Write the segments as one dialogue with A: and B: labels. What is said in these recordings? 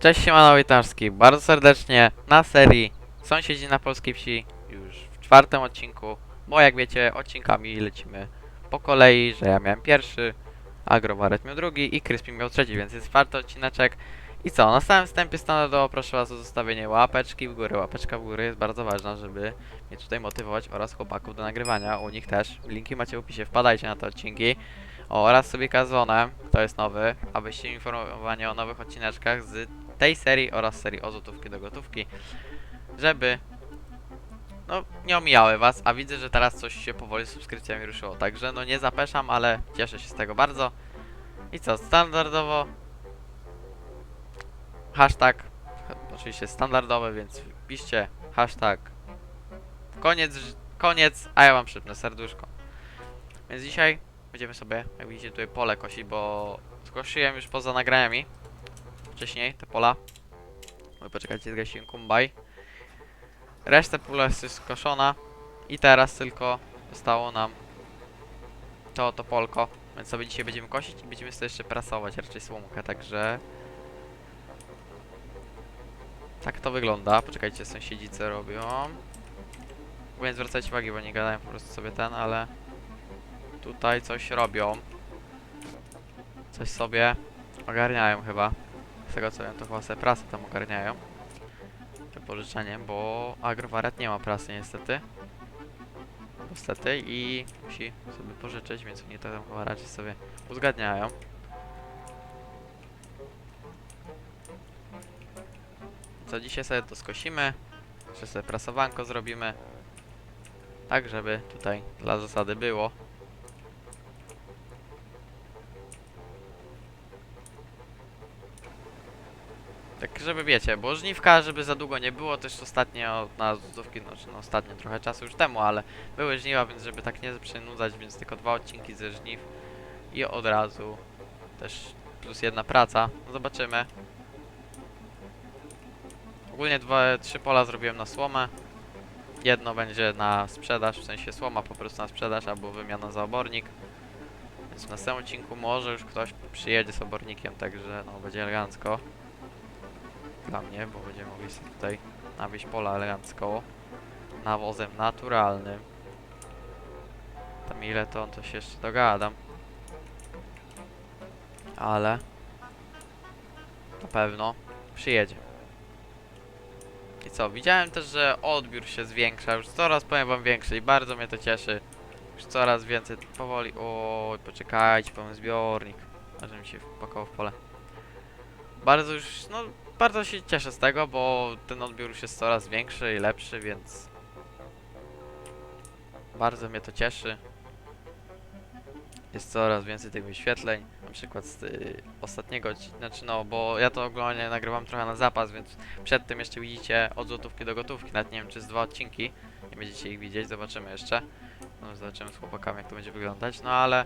A: Cześć siemano Witarski, bardzo serdecznie na serii Sąsiedzi na Polskiej Wsi już w czwartym odcinku, bo jak wiecie odcinkami lecimy po kolei, że ja miałem pierwszy, Agrowaret miał drugi i Crispy miał trzeci, więc jest czwarty odcineczek. I co, na samym wstępie standardowo proszę was o zostawienie łapeczki w górę, łapeczka w górę jest bardzo ważna, żeby mnie tutaj motywować oraz chłopaków do nagrywania, u nich też, linki macie w opisie, wpadajcie na te odcinki. Oraz sobie kazonem, to jest nowy, abyście informowani o nowych odcineczkach z tej serii oraz serii o złotówki do gotówki, żeby no nie omijały was, a widzę, że teraz coś się powoli z subskrypcjami ruszyło, także no nie zapeszam, ale cieszę się z tego bardzo. I co, standardowo hashtag, oczywiście standardowy, więc piszcie hashtag koniec, koniec, a ja wam przypnę serduszko. Więc dzisiaj będziemy sobie, jak widzicie tutaj pole kosić, bo skosiłem już poza nagraniami wcześniej te pola. Oj, poczekajcie, zgasiłem kumbaj. Reszta pola jest skoszona i teraz tylko zostało nam to, to polko. Więc sobie dzisiaj będziemy kosić i będziemy sobie jeszcze prasować raczej słomkę, także... Tak to wygląda. Poczekajcie, sąsiedzi co robią. Więc zwracajcie uwagę, bo nie gadają po prostu sobie ten, ale... Tutaj coś robią. Coś sobie ogarniają chyba. Z tego co wiem, to chyba sobie prasę tam ogarniają. Wypożyczeniem, bo agrowaret nie ma prasy niestety. Niestety i musi sobie pożyczyć, więc oni to tam chyba raczej sobie uzgadniają. Co dzisiaj sobie to skosimy, jeszcze sobie prasowanko zrobimy. Tak, żeby tutaj dla zasady było. Żeby wiecie, bo żniwka, żeby za długo nie było, też ostatnio na złotówki, znaczy no ostatnio trochę czasu już temu, ale były żniwa, więc żeby tak nie przynudzać, więc tylko dwa odcinki ze żniw i od razu też plus jedna praca. No zobaczymy. Ogólnie dwa, trzy pola zrobiłem na słomę. Jedno będzie na sprzedaż, w sensie słoma po prostu na sprzedaż albo wymiana za obornik. Więc w następnym odcinku może już ktoś przyjedzie z obornikiem, także no będzie elegancko dla mnie, bo będziemy mogli sobie tutaj nawieźć pola elegancko nawozem naturalnym. Tam ile to, to się jeszcze dogadam. Ale na pewno przyjedzie. I co, widziałem też, że odbiór się zwiększa, już coraz powiem wam większy i bardzo mnie to cieszy. Już coraz więcej powoli. Oj, poczekajcie, pełen zbiornik. Aż mi się wpakował w pole. Bardzo już, no bardzo się cieszę z tego, bo ten odbiór już jest coraz większy i lepszy, więc bardzo mnie to cieszy. Jest coraz więcej tych wyświetleń, na przykład z y, ostatniego, znaczy no, bo ja to ogólnie nagrywam trochę na zapas, więc przed tym jeszcze widzicie od złotówki do gotówki, nawet nie wiem czy z dwa odcinki, nie będziecie ich widzieć, zobaczymy jeszcze. No, zobaczymy z chłopakami jak to będzie wyglądać, no ale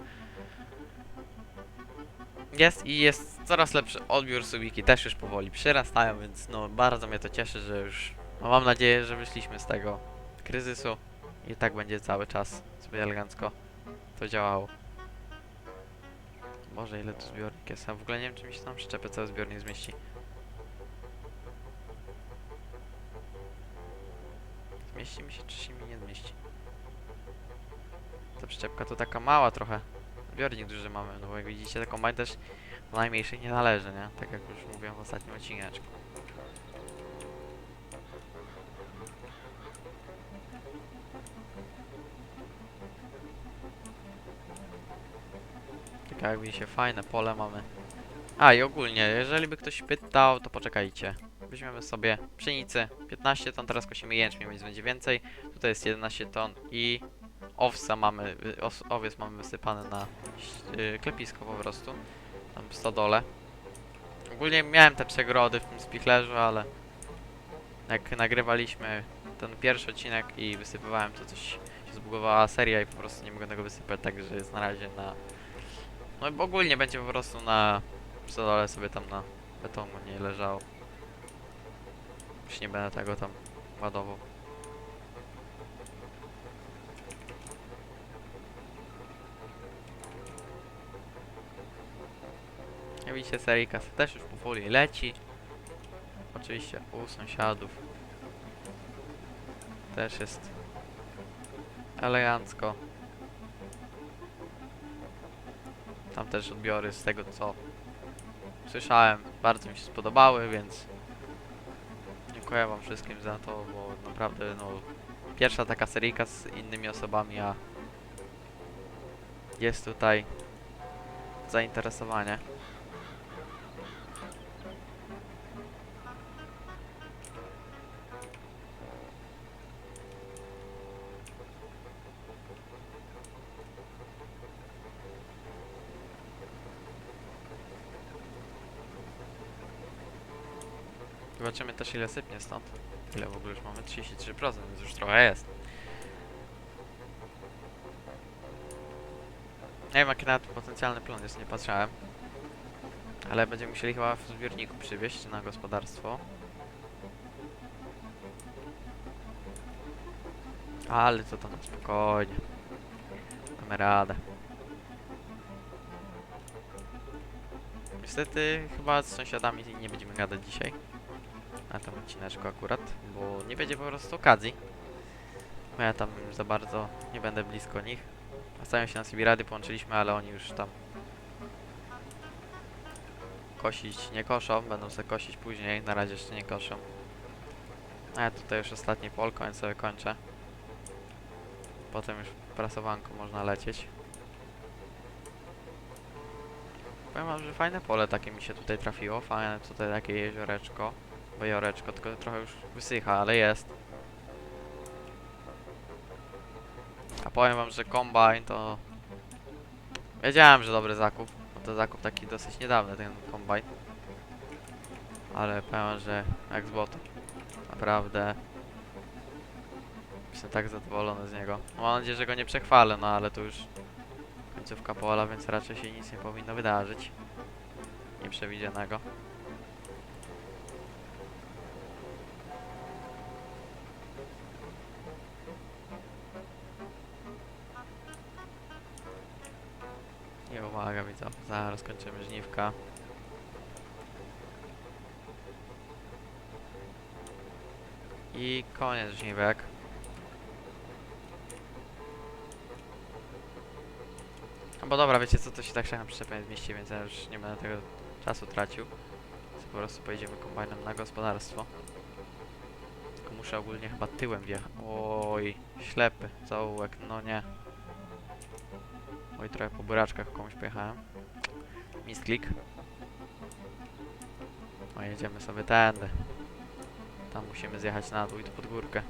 A: jest i jest coraz lepszy odbiór subiki, też już powoli przyrastają, więc no bardzo mnie to cieszy, że już no, mam nadzieję, że wyszliśmy z tego kryzysu i tak będzie cały czas sobie elegancko to działało. Boże, ile tu zbiornik jest, a w ogóle nie wiem, czy mi się tam przyczepę cały zbiornik zmieści. Zmieści mi się, czy się mi nie zmieści? Ta przyczepka to taka mała trochę. Zbiornik duży mamy, no bo jak widzicie, taką mań też do najmniejszej nie należy, nie? Tak jak już mówiłem w ostatnim odcineczku. Tak jak widzicie, fajne pole mamy. A i ogólnie, jeżeli by ktoś pytał, to poczekajcie. Weźmiemy sobie pszenicy, 15 ton, teraz kosimy jęczmień, więc będzie więcej. Tutaj jest 11 ton i owsa mamy, y, owiec mamy wysypany na yy, klepisko po prostu. Tam w stodole. Ogólnie miałem te przegrody w tym spichlerzu, ale jak nagrywaliśmy ten pierwszy odcinek i wysypywałem, to coś się zbugowała seria i po prostu nie mogę tego wysypać, także jest na razie na... No i ogólnie będzie po prostu na stodole sobie tam na betonu nie leżało. Już nie będę tego tam ładował. Jak widzicie, też już powoli leci. oczywiście u sąsiadów. Też jest elegancko. Tam też odbiory z tego co słyszałem, bardzo mi się spodobały, więc dziękuję wam wszystkim za to, bo naprawdę no pierwsza taka seryjka z innymi osobami, a jest tutaj zainteresowanie. Zobaczymy też ile sypnie stąd. Ile w ogóle już mamy? 33%, więc już trochę jest. Nie wiem jaki nawet potencjalny plon jest, nie patrzałem. Ale będziemy musieli chyba w zbiorniku przywieźć na gospodarstwo. Ale to tam spokojnie. Damy radę. Niestety chyba z sąsiadami nie będziemy gadać dzisiaj. Na tym odcineczku akurat, bo nie będzie po prostu okazji. Bo ja tam za bardzo nie będę blisko nich. Ostatnio się na CB Rady połączyliśmy, ale oni już tam kosić nie koszą, będą sobie kosić później, na razie jeszcze nie koszą. A ja tutaj już ostatni polko, więc sobie kończę. Potem już prasowanką można lecieć. Powiem wam, że fajne pole takie mi się tutaj trafiło, fajne tutaj takie jezioreczko. Bajoreczko, tylko trochę już wysycha, ale jest. A powiem wam, że kombajn to... Wiedziałem, że dobry zakup. Bo to zakup taki dosyć niedawny, ten kombajn. Ale powiem wam, że jak z botu. Naprawdę. Jestem tak zadowolony z niego. Mam nadzieję, że go nie przechwalę, no ale to już końcówka pola, więc raczej się nic nie powinno wydarzyć. Nieprzewidzianego. I uwaga, widzę, zaraz kończymy żniwka. I koniec żniwek. No bo dobra, wiecie co, to się tak szybko przyczepienie zmieści, więc ja już nie będę tego czasu tracił. Więc po prostu pojedziemy kombajnem na gospodarstwo. Tylko muszę ogólnie chyba tyłem wjechać. Oj, ślepy, zaułek, no nie. Oj, trochę po buraczkach komuś pojechałem. Misklik. O, jedziemy sobie tędy. Tam musimy zjechać na dół i tu pod górkę.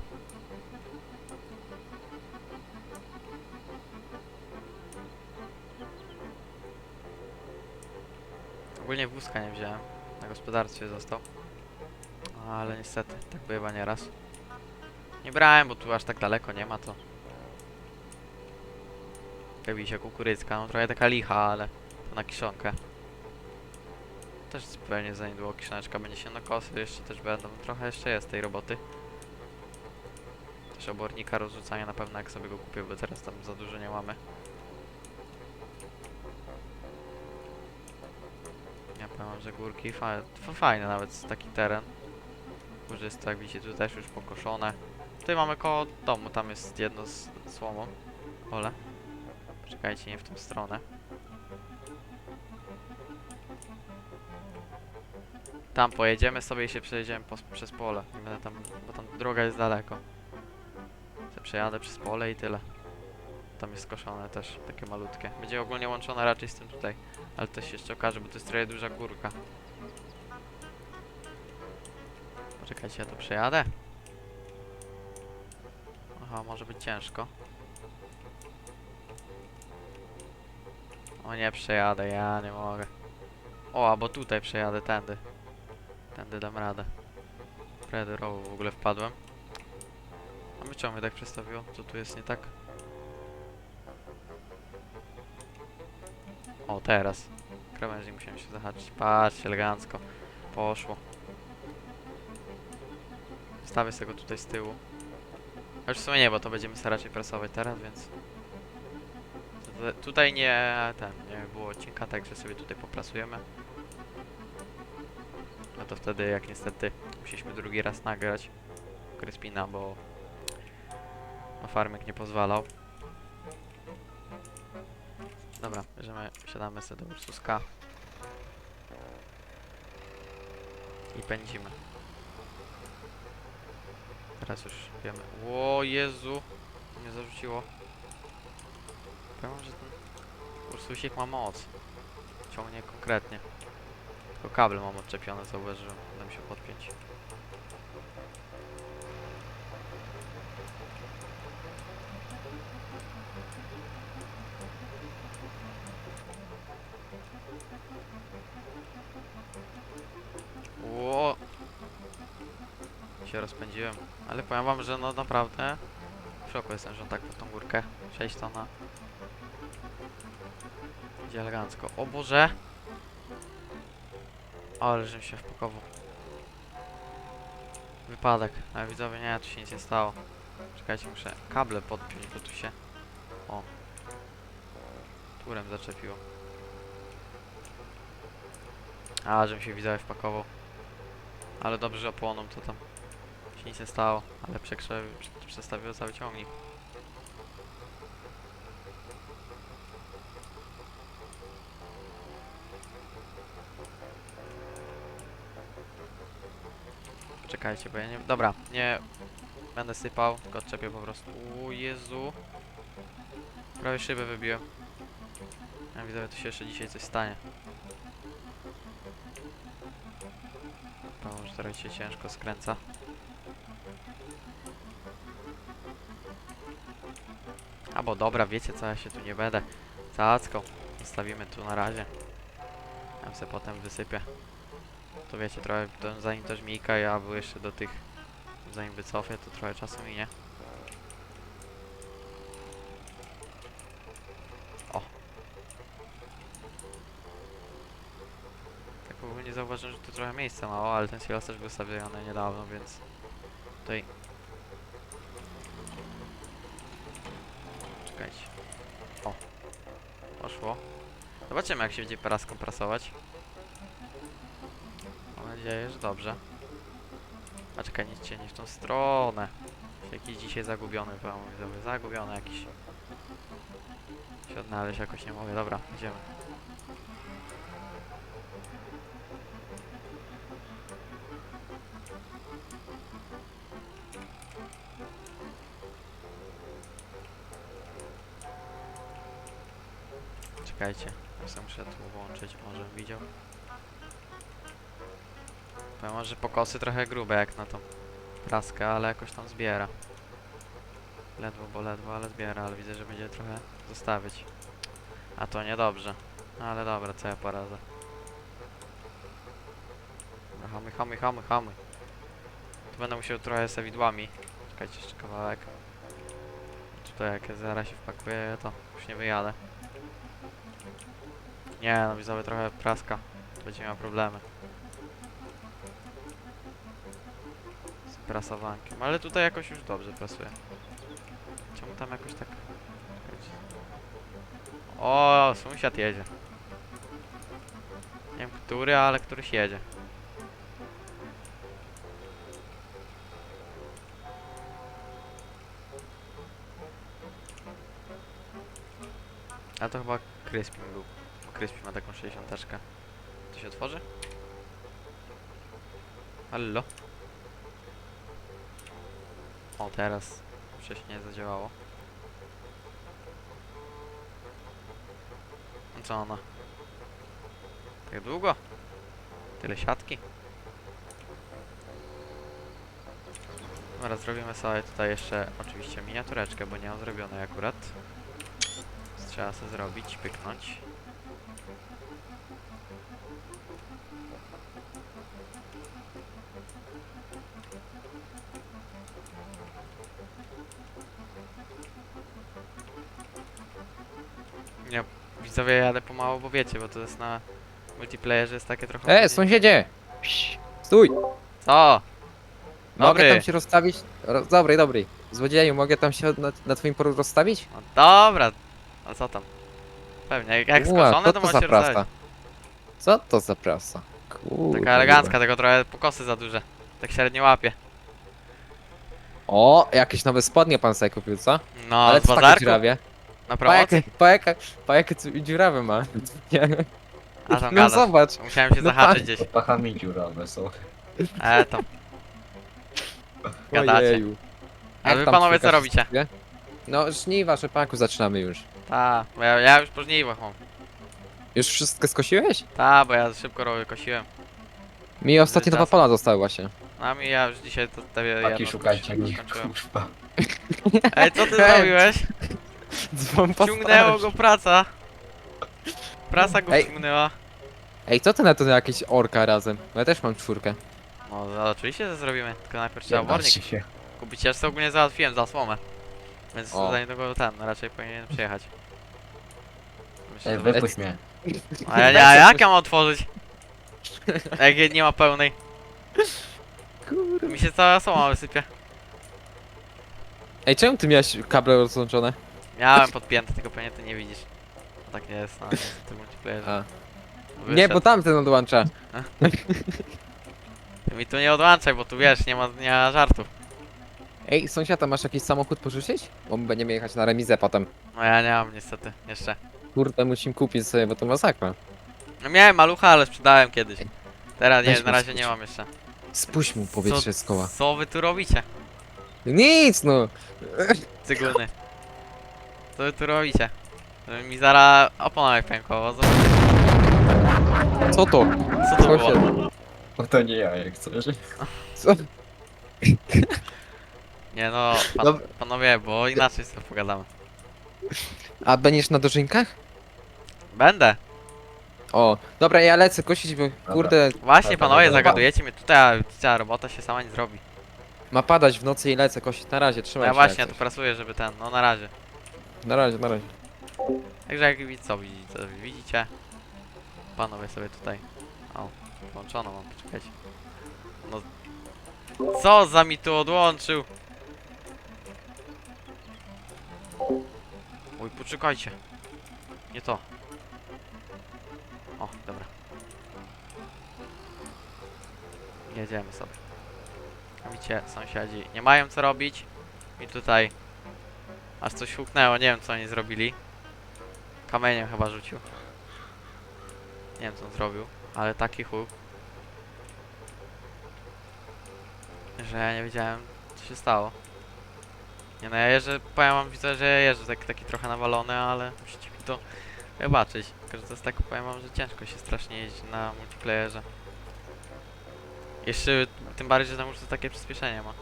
A: Ogólnie wózka nie wziąłem. Na gospodarstwie został. Ale niestety, tak bywa nieraz. Nie brałem, bo tu aż tak daleko nie ma to. Pojawi się kukurycka, no trochę taka licha, ale to na kiszonkę. Też pewnie za niedługo kiszoneczka będzie się na kosy, jeszcze też będą. Trochę jeszcze jest tej roboty. Też obornika rozrzucania na pewno jak sobie go kupię, bo teraz tam za dużo nie mamy. Ja powiem, że górki fa fa- fajne nawet taki teren. Górzysty, jak widzicie, tu też już pokoszone. Tutaj mamy koło domu, tam jest jedno z słomą. Pole. Czekajcie, nie w tą stronę. Tam pojedziemy sobie i się przejedziemy po, przez pole. Nie będę tam, bo tam droga jest daleko. Se przejadę przez pole i tyle. Tam jest skoszone też, takie malutkie. Będzie ogólnie łączone raczej z tym tutaj. Ale to się jeszcze okaże, bo to jest trochę duża górka. Poczekajcie, ja tu przejadę. Aha, może być ciężko. O nie, przejadę, ja nie mogę. O, albo tutaj przejadę, tędy. Tędy dam radę. Prawie rowu w ogóle wpadłem. A my czemu mnie tak przestawiło? Co tu jest nie tak? O, teraz. Krawężnik musiałem się zahaczyć. Patrzcie, elegancko. Poszło. Wstawię sobie go tutaj z tyłu. A już w sumie nie, bo to będziemy sobie raczej prasować teraz, więc... Tutaj- nie ten, nie było odcinka, także sobie tutaj poprasujemy. No to wtedy jak niestety musieliśmy drugi raz nagrać Crispina, bo no farming nie pozwalał. Dobra, bierzemy, wsiadamy sobie do Ursuska. I pędzimy. Teraz już wiemy. O Jezu! Mnie zarzuciło. Powiem, że ten Ursusik ma moc. Ciągnie konkretnie. Tylko kabel mam odczepiony, zauważyłem. Będę się podpiąć. Ło! Się rozpędziłem. Ale powiem wam, że no naprawdę w szoku jestem, że on tak pod tą górkę 6 tona. Idzie elegancko. O Boże! Ale żebym się wpakował. Wypadek. Ale widzowie, nie, tu się nic nie stało. Czekajcie, muszę kable podpiąć, bo tu się... O. Turem zaczepiło. A, żebym się widzowie wpakował. Ale dobrze, że opłoną to tam się nic nie stało. Ale przekrze... prze- przestawiło cały ciągnik. Czekajcie, bo ja nie... Dobra, nie będę sypał, tylko odczepię po prostu. O Jezu. Prawie szybę wybiłem. Ja widzę, że tu się jeszcze dzisiaj coś stanie. Że teraz się ciężko skręca. A bo dobra, wiecie co, ja się tu nie będę cackał. Zostawimy tu na razie. Ja se potem wysypię. To wiecie, trochę to, zanim to żmijka, ja był jeszcze do tych, zanim wycofię, to trochę czasu minie. O! Tak ogólnie zauważyłem, że tu trochę miejsca mało, ale ten silos też był stawiony niedawno, więc tutaj... Czekajcie. O! Poszło. Zobaczymy jak się będzie teraz kompresować. Nadzieję, że dobrze. A czekaj, nie, cię nie w tą stronę. Jakiś dzisiaj zagubiony, widzowie. Zagubiony jakiś. Się odnaleźć jakoś nie mogę. Dobra, idziemy. Czekajcie, ja muszę tu włączyć, może widział. Wam, że pokosy trochę grube jak na tą praskę, ale jakoś tam zbiera. Ledwo, bo ledwo, ale zbiera, ale widzę, że będzie trochę zostawić. A to niedobrze. No ale dobra, co ja poradzę. Dobra, Hamuj, hamuj, hamuj. Tu będę musiał trochę z widłami. Czekajcie jeszcze kawałek. Tutaj jak ja zaraz się wpakuję, to już nie wyjadę. Nie, no widzowie trochę praska. Będzie miał problemy. Prasowankiem. Ale tutaj jakoś już dobrze prasuje. Czemu tam jakoś tak... O, sąsiad jedzie. Nie wiem który, ale któryś jedzie. A to chyba Crispin był. Crispin ma taką 60 teczkę. To się otworzy? Hallo? O, teraz wcześniej zadziałało. No Co ona? Tak długo? Tyle siatki? Dobra, zrobimy sobie tutaj jeszcze oczywiście miniatureczkę, bo nie mam zrobionej akurat. Trzeba sobie zrobić, pyknąć. Widzowie jadę pomału, bo wiecie, bo to jest na multiplayerze jest takie trochę...
B: E, sąsiedzie! Psz, Stój!
A: Co?
B: Mogę
A: Dobry.
B: tam się rozstawić? Ro, dobry, dobry. Złodzieju, mogę tam się na, na twoim polu rozstawić?
A: No dobra, a co tam? Pewnie, jak,
B: co
A: to
B: to
A: możecie
B: prasa?
A: rozstawić.
B: Co to za prasa? Kurde.
A: Taka elegancka, tego trochę pokosy za duże. Tak średnio łapie.
B: O, jakieś nowe spodnie pan sobie kupił, co?
A: No,
B: Ale
A: z
B: co takie
A: bazarku,
B: dziurawie?
A: Na promocji.
B: jakie, pa jakie, pa jakie tu dziurawe ma. Nie.
A: A tam
B: No
A: gadasz.
B: zobacz.
A: Musiałem się
B: No
A: zahaczyć gdzieś.
C: Pachami dziurawe są.
A: E, to. Gadacie.
B: Ojeju.
A: A
B: Jak
A: wy
B: tam
A: panowie co
B: szukasz
A: robicie?
B: No żniwa, rzepaku zaczynamy już.
A: Ta, bo ja, ja już po żniwach mam.
B: Już wszystko skosiłeś?
A: Ta, bo ja szybko robię, kosiłem.
B: Mi ostatnie dwa pola zostały właśnie.
A: A mi ja już dzisiaj to te
C: Paki szukajcie mnie,
A: skończyłem.
C: kurwa.
A: Ej, co ty
B: Ej,
A: zrobiłeś?
B: Dzwon
A: Ciągnęło go praca. Praca go
B: Ej.
A: ciągnęła.
B: Ej, co ty na to na jakieś orka razem? Bo Ja też mam czwórkę.
A: No, no oczywiście, że zrobimy. Tylko najpierw trzeba wornik
C: się.
A: kupić. Ja już sobie ogólnie załatwiłem za słomę. Więc
B: O.
A: za niedługo ten raczej powinien przyjechać. Myślę,
C: Ej,
A: że...
C: wypuść mnie.
A: A, ja, ja, jak ja mam otworzyć? Jak jej nie ma pełnej.
B: Kurde.
A: Mi się cała słoma wysypie.
B: Ej, czemu ty miałeś kable rozłączone?
A: Miałem podpięte, tylko pewnie ty nie widzisz. No tak nie jest na tym multiplayerze.
B: A.
A: Wyszedł.
B: Nie, bo tamten odłącza.
A: Ty mi tu nie odłączaj, bo tu wiesz, nie ma, nie ma żartów.
B: Ej, sąsiada, masz jakiś samochód pożyczyć? Bo my będziemy jechać na remizę potem.
A: No ja nie mam niestety, jeszcze.
B: Kurde, musimy kupić sobie, bo to masakra.
A: No miałem malucha, ale sprzedałem kiedyś. Teraz nie,
B: Weź
A: na
B: mi
A: razie
B: spuść.
A: nie mam jeszcze.
B: Spuść mu powietrze z koła.
A: Co wy tu robicie,
B: Nic no!
A: cyguny? Co wy tu robicie? Żeby Mi zara opona jak pękła, co,
B: Co to?
A: co to było?
B: Sąsiad.
C: No to nie ja, jak chcesz.
B: Co?
A: Nie no, pan, panowie, bo inaczej sobie pogadamy.
B: A będziesz na dożynkach?
A: Będę.
B: O, dobra, ja lecę kosić, bo kurde,
A: Właśnie
C: Dobra,
A: panowie,
C: dobra.
A: zagadujecie mnie tutaj, a cała robota się sama nie zrobi.
B: ma padać w nocy i lecę kosić. Na razie, trzymaj
A: Ja
B: się.
A: właśnie, ja tu
B: coś.
A: pracuję, żeby ten, no na razie.
B: Na razie, na razie.
A: Także jak widzicie, co widzicie, panowie sobie tutaj, o, włączono mam, poczekajcie. No, co za mi tu odłączył? Oj, poczekajcie. Nie to. O, dobra. Jedziemy sobie. Widzicie, sąsiadzi nie mają co robić. I tutaj aż coś huknęło, nie wiem co oni zrobili. Kamieniem chyba rzucił. Nie wiem co on zrobił, ale taki huk. Że ja nie wiedziałem co się stało. Nie no ja jeżdżę, powiem wam widzę, że ja jeżdżę taki, taki trochę nawalony, ale musicie mi to wybaczyć. Tylko, to jest tak, powiem wam, że ciężko się strasznie jeździ na multiplayerze. Jeszcze tym bardziej, że tam już to takie przyspieszenie ma.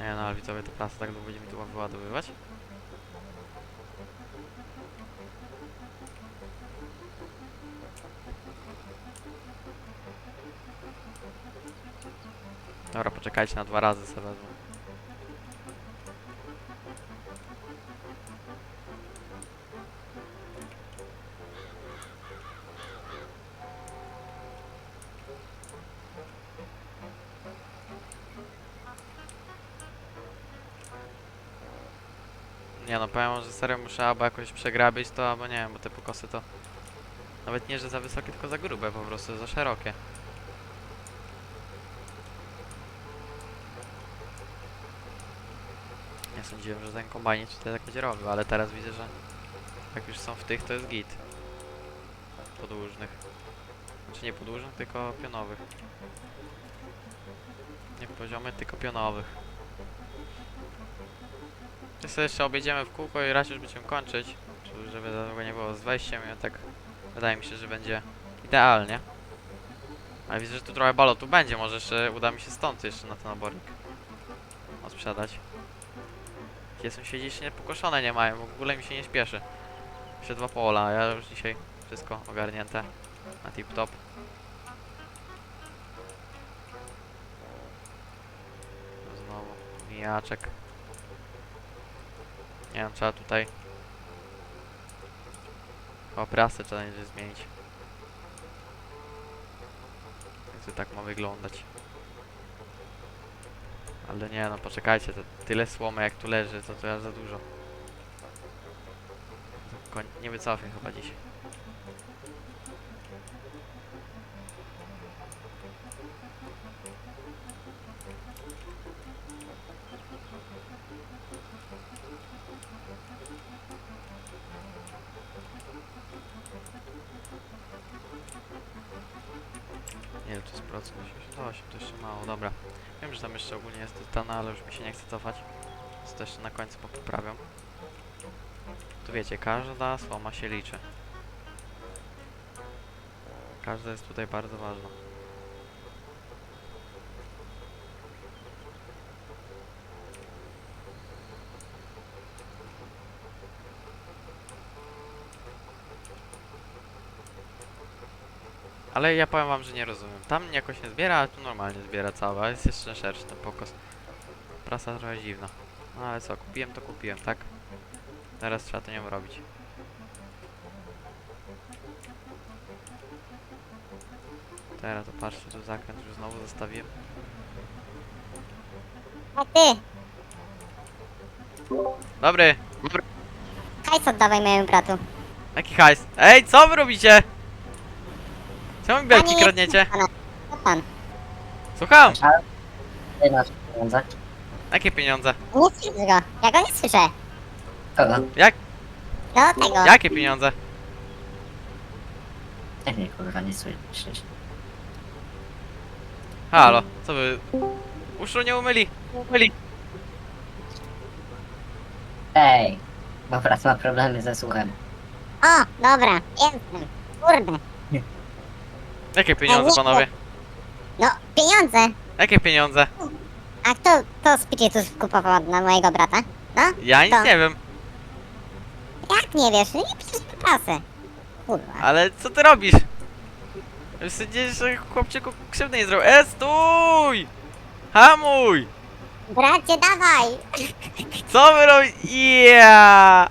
A: Nie no, ale widzowie, to prasa tak długo będzie mi tu wyładowywać. Dobra, poczekajcie na dwa razy sobie wezmę. Nie no, powiem że serio muszę albo jakoś przegrabić to, albo nie wiem, bo te pokosy to... Nawet nie, że za wysokie, tylko za grube po prostu, za szerokie. Nie sądziłem, że ten kombajnie tutaj tak będzie robił, ale teraz widzę, że jak już są w tych, to jest git. Podłużnych. Znaczy nie podłużnych, tylko pionowych. Nie poziomych, tylko pionowych. I sobie jeszcze objedziemy w kółko i raz już będziemy kończyć. Czy- Żeby za długo nie było z wejściem i tak wydaje mi się, że będzie idealnie. Ale widzę, że tu trochę balotu będzie, może jeszcze uda mi się stąd jeszcze na ten obornik odsprzedać. Gdzie sąsiedzi jeszcze nie pokoszone nie mają, w ogóle mi się nie śpieszy. Jeszcze dwa pola, ja już dzisiaj wszystko ogarnięte na tip top. Znowu mijaczek. Nie wiem, trzeba tutaj o prasę trzeba będzie zmienić. Jak tak ma wyglądać. Ale nie no, poczekajcie, to tyle słomy jak tu leży, to to aż za dużo. Nie wycofię chyba dzisiaj. Procent? 88, to jeszcze mało, dobra. Wiem, że tam jeszcze ogólnie jest tytana, ale już mi się nie chce cofać. Więc to jeszcze na końcu poprawiam. Tu wiecie, każda słoma się liczy. Każda jest tutaj bardzo ważna. Ale ja powiem wam, że nie rozumiem. Tam jakoś nie zbiera, a tu normalnie zbiera cała. Jest jeszcze szerszy ten pokos. Prasa trochę dziwna. No ale co, kupiłem to kupiłem, tak? Teraz trzeba to nią robić. Teraz to patrzcie, tu zakręt już znowu zostawiłem.
D: A ty,
A: Dobry!
D: hajs oddawaj mojemu bratu.
A: Jaki hajs? Ej, co wy robicie? Czemu mi belki
D: Panie,
A: kradniecie?
D: Co pan?
A: Słucham!
E: Ty masz pieniądze?
A: Jakie pieniądze?
D: Nie słyszę go. Ja go nie słyszę.
E: Kogo?
A: Jak?
D: No tego.
A: Jakie pieniądze?
E: Jak mnie kurwa nie słyszysz?
A: Halo, co wy? Uszu nie umyli! Umyli!
E: Ej! Bo brat ma problemy ze słuchem.
D: O, dobra, jestem. Kurde.
A: Jakie pieniądze, panowie?
D: No, pieniądze.
A: Jakie pieniądze?
D: A kto to spirytus kupował na mojego brata? No?
A: Ja nic
D: To.
A: nie wiem.
D: Jak nie wiesz? No nie piszesz prasę. Kurwa.
A: Ale co ty robisz? Sądzisz, że chłopczyku krzywdy nie zrobił. E, stój! Hamuj!
D: Bracie, dawaj!
A: Co wy robicie? Yeah!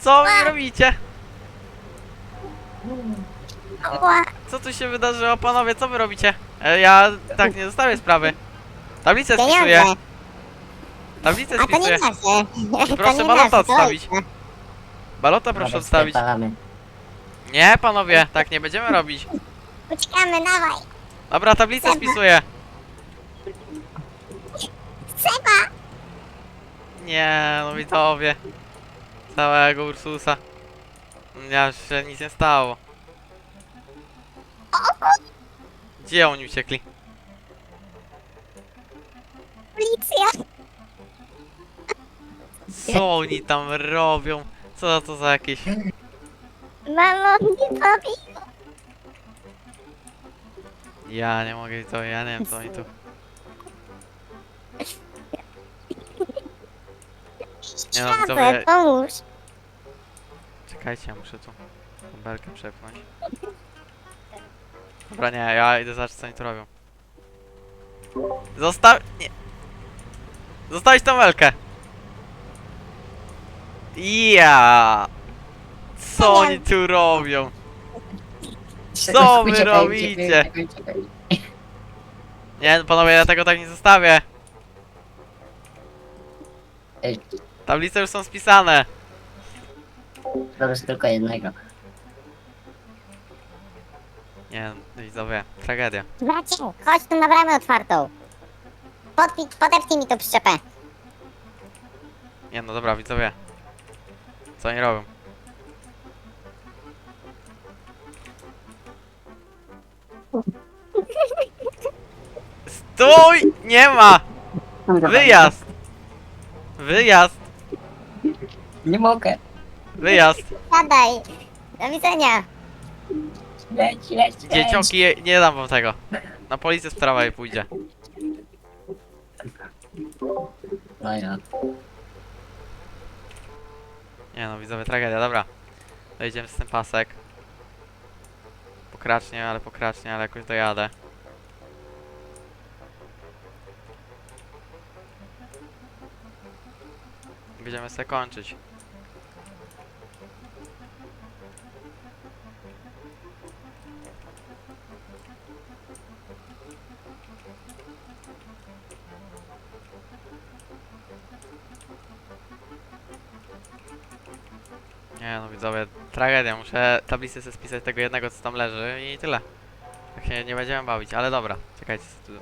A: Co wy robicie? Co tu się wydarzyło, panowie? Co wy robicie? E, ja tak nie zostawię sprawy. Tablicę spisuję.
D: Pieniądze.
A: Tablicę
D: A to nie
A: spisuję.
D: nasze.
A: Proszę
D: to nie
A: balota
D: nasze, to
A: odstawić.
D: ojca.
A: Balota proszę odstawić. Nie, panowie, tak nie będziemy robić.
D: Uciekamy, dawaj.
A: Dobra, tablicę spisuję.
D: Trzeba.
A: Nie, no widzowie. Całego Ursusa. Ja już się nic nie stało. Gdzie oni uciekli?
D: Policja.
A: Co oni tam robią? Co to za jakieś...
D: Mamo, nie pobi.
A: Ja nie mogę to, ja nie wiem co oni tu... Nie no, widzowie,
D: pomóż.
A: czekajcie, ja muszę tu tą belkę przepchnąć. Dobra, nie, ja idę zobaczyć co oni tu robią. Zostaw... nie. Zostawić tą belkę! Ja. Co oni tu robią? Co wy robicie? Nie, no panowie, ja tego tak nie zostawię.
E: Ej,
A: Tablice już są spisane.
E: robisz tylko jednego.
A: Nie, widzowie, tragedia.
D: Bracie, chodź tu na bramę otwartą. Podpi, podepnij mi tą przyczepę.
A: Nie no dobra, widzowie. Co oni robią? Stój! Nie ma! Wyjazd! Wyjazd!
E: Nie mogę.
A: Wyjazd!
D: Siadaj. Do widzenia.
E: Leć, leć, leć.
A: Dzieciąki, je- nie dam wam tego. Na policję sprawa jej pójdzie.
E: No ja.
A: Nie no, widzowie, tragedia, dobra. Dojedziemy z ten pasek. Pokracznie, ale pokracznie, ale jakoś dojadę. Będziemy sobie kończyć. Nie no widzowie, tragedia, muszę tablicę sobie spisać tego jednego co tam leży i tyle. Tak się nie będziemy bawić, ale dobra, czekajcie, tu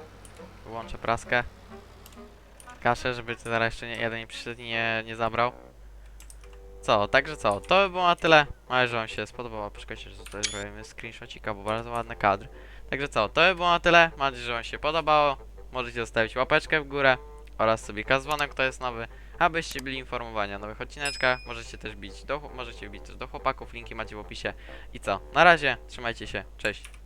A: wyłączę praskę. Kaszę, żeby zaraz jeszcze nie, jeden przyszedł nie, nie zabrał. Co, także co, to by było na tyle. Mam że wam się spodobało, poczekajcie, że tutaj zrobimy screenshotika, bo bardzo ładny kadr. Także co, to by było na tyle. Mam nadzieję, że wam się podobało. Możecie zostawić łapeczkę w górę oraz sobie dzwonek, to jest nowy, abyście byli informowani o nowych odcineczkach. Możecie też bić do, możecie bić też do chłopaków, linki macie w opisie. I co, na razie, trzymajcie się, cześć.